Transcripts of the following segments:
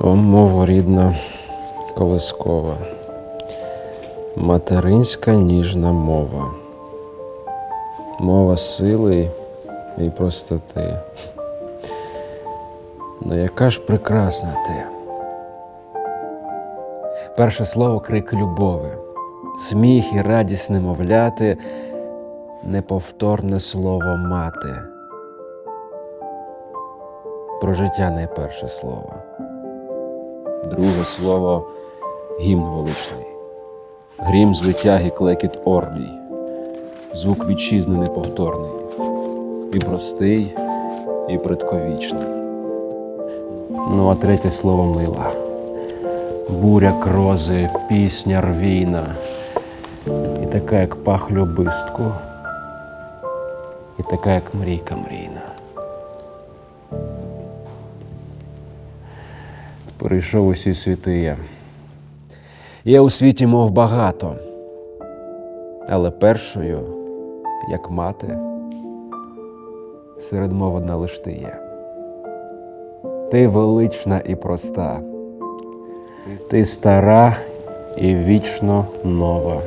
О, мова рідна, колискова, материнська ніжна мова, мова сили і простоти. Ну яка ж прекрасна ти. Перше слово крик любови, сміх і радість немовляти, неповторне слово мати. Про життя найперше слово. Друге слово гімн величний. Грім звитяги клекіт ордій, звук вітчизни неповторний, і простий, і предковічний. Ну, а третє слово мила. Буря крози, пісня рвійна, і така, як пах любистку, і така, як мрійка мрійна. Перейшов усі світи я. Є у світі, мов багато, але першою, як мати, серед мов одна лиш ти є. Ти велична і проста, ти стара і вічно нова,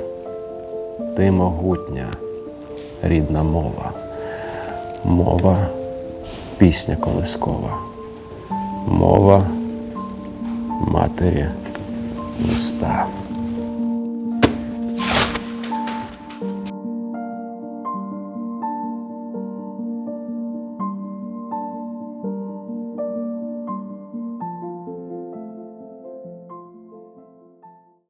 ти могутня, рідна мова, мова пісня колискова, мова матері уста.